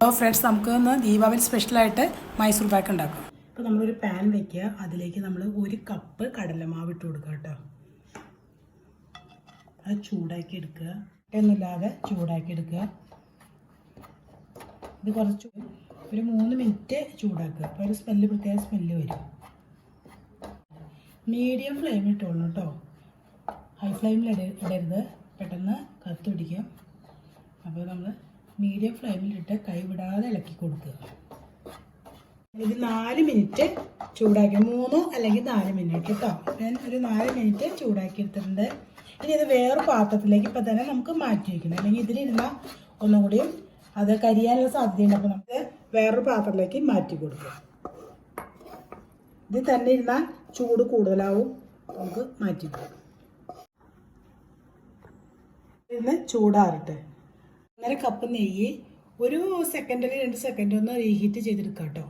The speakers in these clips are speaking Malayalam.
അപ്പോൾ ഫ്രണ്ട്സ് നമുക്ക് ഇന്ന് ദീപാവലി സ്പെഷ്യലായിട്ട് മൈസൂർ പാക്ക് ഉണ്ടാക്കാം. ഇപ്പോൾ നമ്മളൊരു പാൻ വെക്കുക. അതിലേക്ക് നമ്മൾ ഒരു കപ്പ് കടലമാവ് ഇട്ട് കൊടുക്കുക കേട്ടോ. അത് ചൂടാക്കി എടുക്കുക. ഒന്നുമില്ലാതെ ചൂടാക്കി എടുക്കുക. ഇത് കുറച്ച് ഒരു മൂന്ന് മിനിറ്റ് ചൂടാക്കുക. അപ്പോൾ ഒരു സ്മെല്ല് പ്രത്യേക സ്മെല്ല് വരും. മീഡിയം ഫ്ലെയിം ഇട്ടോളൂ കേട്ടോ. ഹൈ ഫ്ലെയിമിൽ ഇടരുത്. പെട്ടെന്ന് കത്ത് പിടിക്കും. അപ്പോൾ നമ്മൾ മീഡിയം ഫ്ലെയിമിലിട്ട് കൈവിടാതെ ഇളക്കി കൊടുക്കുക. ഇത് നാല് മിനിറ്റ് ചൂടാക്കി മൂന്നോ അല്ലെങ്കിൽ നാല് മിനിറ്റ് കേട്ടോ ഞാൻ ഒരു നാല് മിനിറ്റ് ചൂടാക്കി എടുത്തിട്ടുണ്ട്. ഇനി ഇത് വേറെ പാത്രത്തിലേക്ക് ഇപ്പം തന്നെ നമുക്ക് മാറ്റി വയ്ക്കണം അല്ലെങ്കിൽ ഇതിലിരുന്ന ഒന്നും കൂടിയും അത് കരിയാനുള്ള സാധ്യതയുണ്ട്. അപ്പോൾ നമുക്ക് വേറൊരു പാത്രത്തിലേക്ക് മാറ്റി കൊടുക്കുക ഇത് തന്നെ ഇരുന്നാൽ ചൂട് കൂടുതലാവും. നമുക്ക് മാറ്റി കൊടുക്കാം. ഇന്ന് ചൂടാറട്ടെ. ഒന്നര കപ്പ് നെയ്യ് ഒരു സെക്കൻഡിൽ രണ്ട് സെക്കൻഡ് ഒന്ന് റീഹീറ്റ് ചെയ്തെടുക്കാം കേട്ടോ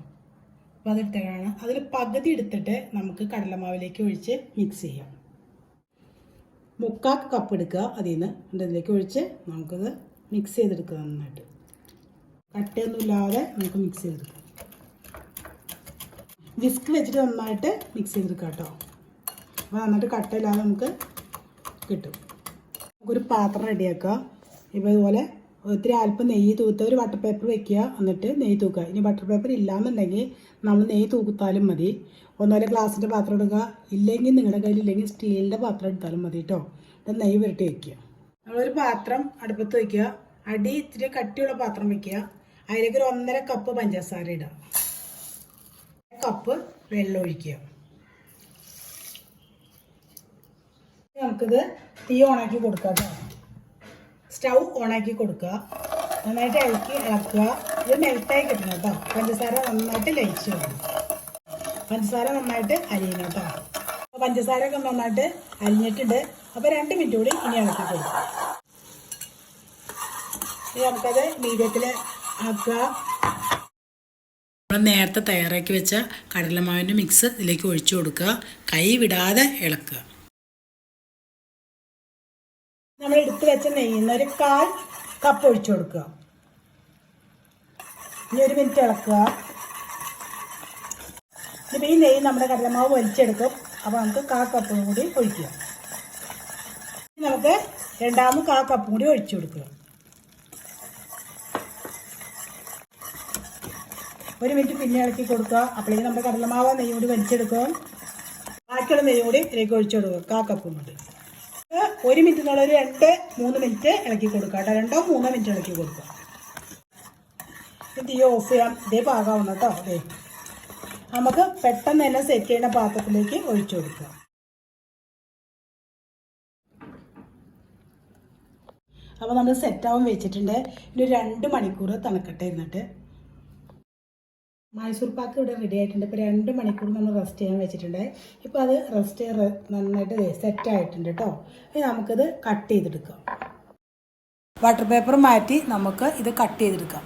അപ്പോൾ അതെടുത്തതാണ് അതിൽ പകുതി എടുത്തിട്ട് നമുക്ക് കടലമാവിലേക്ക് ഒഴിച്ച് മിക്സ് ചെയ്യാം. മുക്കാൽ കപ്പ് എടുക്കുക അതിൽ നിന്ന് ഇതിലേക്ക് ഒഴിച്ച് നമുക്കത് മിക്സ് ചെയ്തെടുക്കുക നന്നായിട്ട്. കട്ടയൊന്നുമില്ലാതെ നമുക്ക് മിക്സ് ചെയ്തെടുക്കാം. വിസ്ക് വെച്ചിട്ട് നന്നായിട്ട് മിക്സ് ചെയ്തെടുക്കാം കേട്ടോ അപ്പോൾ നന്നായിട്ട് കട്ടയില്ലാതെ നമുക്ക് കിട്ടും. നമുക്കൊരു പാത്രം റെഡിയാക്കുക ഇപ്പോൾ ഇതുപോലെ ഒത്തിരി അല്പം നെയ്യ് തൂത്ത് ഒരു ബട്ടർ പേപ്പർ വെക്കുക. എന്നിട്ട് നെയ്യ് തൂക്കുക. ഇനി ബട്ടർ പേപ്പർ ഇല്ലാന്നുണ്ടെങ്കിൽ നമ്മൾ നെയ്യ് തൂക്കുത്താലും മതി. ഒന്നര ഗ്ലാസിന്റെ പാത്രം എടുക്കുക. ഇല്ലെങ്കിൽ നിങ്ങളുടെ കയ്യിൽ ഇല്ലെങ്കിൽ സ്റ്റീലിന്റെ പാത്രം എടുത്താലും മതി കേട്ടോ എന്നിട്ട് നെയ്യ് പുരട്ടി വയ്ക്കുക നമ്മളൊരു പാത്രം അടുപ്പത്ത് വയ്ക്കുക അടി ഇത്തിരി കട്ടിയുള്ള പാത്രം വയ്ക്കുക അതിലേക്ക് ഒരു ഒന്നര കപ്പ് പഞ്ചസാര ഇടുക. കപ്പ് വെള്ളം ഒഴിക്കുക. നമുക്കിത് തീ ഓണാക്കി കൊടുക്കാം കേട്ടോ സ്റ്റൗ ഓണാക്കി കൊടുക്കുക. നന്നായിട്ട് ഇളക്കി ഇളക്കുക. ഇത് മെൽട്ടായി കിട്ടണം കേട്ടോ. പഞ്ചസാര നന്നായിട്ട് ലയിച്ച് വേണം പഞ്ചസാര നന്നായിട്ട് അരിയണം കേട്ടോ. അപ്പോൾ പഞ്ചസാര ഒക്കെ നന്നായിട്ട് അരിഞ്ഞിട്ടുണ്ട്. അപ്പോൾ രണ്ട് മിനിറ്റ് കൂടി ഇനി ഇളക്കി കൊടുക്കുക ഇനി നമുക്കത് മീഡിയത്തിൽ ആക്കുക. നമ്മൾ നേരത്തെ തയ്യാറാക്കി വെച്ച കടലമാവിന്റെ മിക്സ് ഇതിലേക്ക് ഒഴിച്ചു കൊടുക്കുക. കൈ വിടാതെ ഇളക്കുക. നമ്മൾ എടുത്ത് വെച്ച നെയ്യിൽ നിന്ന് ഒരു കാൽ കപ്പ് ഒഴിച്ചു കൊടുക്കുക. ഇനി ഒരു മിനിറ്റ് ഇളക്കുക. ഇപ്പം ഈ നെയ്യ് നമ്മുടെ കടലമാവ് വലിച്ചെടുക്കും. അപ്പോൾ നമുക്ക് കാ കപ്പും കൂടി ഒഴിക്കുക. നമുക്ക് രണ്ടാമത് കാ കപ്പും കൂടി ഒഴിച്ചു കൊടുക്കുക. ഒരു മിനിറ്റ് പിന്നെ ഇളക്കി കൊടുക്കുക. അപ്പോഴേക്കും നമ്മുടെ കടലമാവ് നെയ്യ് കൂടി വലിച്ചെടുക്കും. ബാക്കിയുള്ള നെയ്യ് കൂടി ഇതിലേക്ക് ഒഴിച്ചു കൊടുക്കുക. കാ കപ്പും കൂടി. ഒരു മിനിറ്റ് എന്നുള്ള ഒരു രണ്ട് മൂന്ന് മിനിറ്റ് ഇളക്കി കൊടുക്കുക കേട്ടോ. രണ്ടോ മൂന്നോ മിനിറ്റ് ഇളക്കി കൊടുക്കുക തീ ഓഫ് ചെയ്യാം ഇതേ പാകാവുന്ന കേട്ടോ. അതെ. നമുക്ക് പെട്ടെന്ന് തന്നെ സെറ്റ് ചെയ്യുന്ന പാത്രത്തിലേക്ക് ഒഴിച്ചു കൊടുക്കുക അപ്പോൾ നമ്മൾ സെറ്റാവാൻ വെച്ചിട്ടുണ്ട്. ഇനി രണ്ട് മണിക്കൂർ തണുക്കട്ടെ ഇരുന്നിട്ട് മൈസൂർ പാക്ക് ഇവിടെ റെഡി ആയിട്ടുണ്ട്. ഇപ്പോൾ രണ്ട് മണിക്കൂർ നമ്മൾ റെസ്റ്റ് ചെയ്യാൻ വെച്ചിട്ടുണ്ട്. ഇപ്പോൾ അത് റെസ്റ്റ് നന്നായിട്ട് സെറ്റ് ആയിട്ടുണ്ട് കേട്ടോ ഇനി നമുക്കിത് കട്ട് ചെയ്തെടുക്കാം. വാട്ടർ പേപ്പർ മാറ്റി നമുക്ക് ഇത് കട്ട് ചെയ്തെടുക്കാം.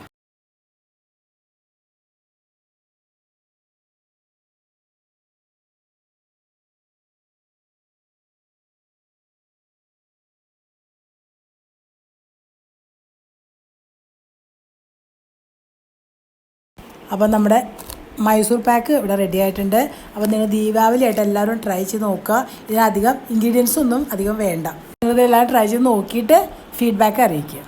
അപ്പോൾ നമ്മുടെ മൈസൂർ പാക്ക് ഇവിടെ റെഡി ആയിട്ടുണ്ട്. അപ്പോൾ നിങ്ങൾ ദീപാവലി ആയിട്ട് എല്ലാവരും ട്രൈ ചെയ്ത് നോക്കുക. ഇതിനധികം ഇൻഗ്രീഡിയൻസ് ഒന്നും അധികം വേണ്ട. നിങ്ങളിതെല്ലാം ട്രൈ ചെയ്ത് നോക്കിയിട്ട് ഫീഡ്ബാക്ക് അറിയിക്കുക.